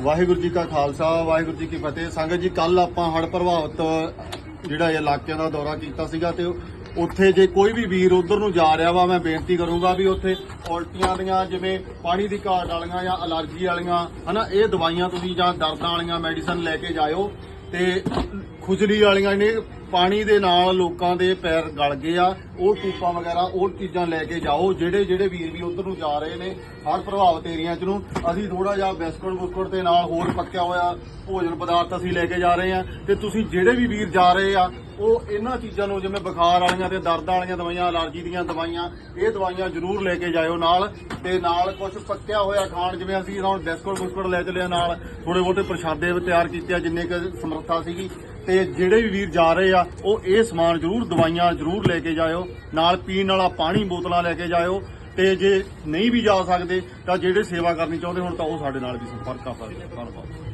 ਵਾਹਿਗੁਰੂ ਜੀ ਕਾ ਖਾਲਸਾ, ਵਾਹਿਗੁਰੂ ਜੀ ਕੀ ਫਤਿਹ। ਸੰਗਤ ਜੀ ਕੱਲ ਆਪਾਂ ਹੜ੍ਹ ਪ੍ਰਭਾਵਿਤ ਜਿਹੜਾ ਇਲਾਕਿਆਂ ਦਾ ਦੌਰਾ ਕੀਤਾ ਸੀਗਾ ਤੇ ਉੱਥੇ ਜੇ ਕੋਈ ਵੀ ਵੀਰ ਉਧਰ ਨੂੰ ਜਾ ਰਿਹਾ ਵਾ, ਮੈਂ ਬੇਨਤੀ ਕਰੂੰਗਾ ਵੀ ਉੱਥੇ ਉਲਟੀਆਂ ਦੀਆਂ ਜਿਵੇਂ ਪਾਣੀ ਦੀ ਘਾਟ ਵਾਲੀਆਂ ਜਾਂ ਅਲਰਜੀ ਵਾਲੀਆਂ, ਹਨਾ, ਇਹ ਦਵਾਈਆਂ ਤੁਸੀਂ ਜਾਂ ਦਰਦਾਂ ਵਾਲੀਆਂ ਮੈਡੀਸਨ ਲੈ ਕੇ ਜਾਇਓ ਤੇ ਖੁਜਲੀ ਵਾਲੀਆਂ ਨੇ ਪਾਣੀ ਦੇ ਨਾਲ ਲੋਕਾਂ ਦੇ ਪੈਰ ਗਲ ਗਏ ਆ, ਉਹ ਟੂਪਾਂ ਵਗੈਰਾ, ਉਹ ਚੀਜ਼ਾਂ ਲੈ ਕੇ ਜਾਓ, ਜਿਹੜੇ ਜਿਹੜੇ ਵੀਰ ਵੀ ਉਧਰ ਨੂੰ ਜਾ ਰਹੇ ਨੇ, ਹਰ ਪ੍ਰਭਾਵਿਤ ਏਰੀਆ ਚ ਨੂੰ, ਅਸੀਂ ਥੋੜਾ ਜਿਹਾ ਬਿਸਕੁਟ ਬੁਸਕੁਟ ਤੇ ਨਾਲ ਹੋਰ ਪੱਕਿਆ ਹੋਇਆ ਭੋਜਨ ਪਦਾਰਥ ਅਸੀਂ ਲੈ ਕੇ ਜਾ ਰਹੇ ਆ ਤੇ ਤੁਸੀਂ ਜਿਹੜੇ ਵੀ ਵੀਰ ਜਾ ਰਹੇ ਆ, ਉਹ ਇਹਨਾਂ ਚੀਜ਼ਾਂ ਨੂੰ ਜਿਵੇਂ ਬੁਖਾਰ ਵਾਲੀਆਂ ਤੇ ਦਰਦ ਵਾਲੀਆਂ ਦਵਾਈਆਂ, ਅਲਰਜੀ ਦੀਆਂ ਦਵਾਈਆਂ, ਇਹ ਦਵਾਈਆਂ ਜ਼ਰੂਰ ਲੈ ਕੇ ਜਾਇਓ ਨਾਲ, ਤੇ ਨਾਲ ਕੁਝ ਪੱਕਿਆ ਹੋਇਆ ਖਾਣ, ਜਿਵੇਂ ਅਸੀਂ ਹੁਣ ਬਿਸਕੁਟ ਬੁਸਕੁਟ ਲੈ ਚਲੇ ਨਾਲ ਥੋੜੇ ਬਹੁਤੇ ਪ੍ਰਸ਼ਾਦੇ ਵੀ ਤਿਆਰ ਕੀਤੇ ਆ, ਜਿੰਨੇ ਕੁ ਸਮਰੱਥਾ ਸੀਗੀ ਤੇ ਜਿਹੜੇ ਵੀ ਵੀਰ ਜਾ ਰਹੇ ਆ, ਉਹ ਇਹ ਸਮਾਨ ਜ਼ਰੂਰ, ਦਵਾਈਆਂ ਜ਼ਰੂਰ ਲੈ ਕੇ ਜਾਇਓ, ਨਾਲ ਪੀਣ ਵਾਲਾ ਪਾਣੀ ਬੋਤਲਾਂ ਲੈ ਕੇ ਜਾਇਓ, ਤੇ ਜੇ ਨਹੀਂ ਵੀ ਜਾ ਸਕਦੇ, ਤਾਂ ਜਿਹੜੇ ਸੇਵਾ ਕਰਨੀ ਚਾਹੁੰਦੇ ਹੁਣ, ਤਾਂ ਉਹ ਸਾਡੇ ਨਾਲ ਵੀ ਸੰਪਰਕ ਕਰ ਸਕਦੇ ਧੰਨਵਾਦ।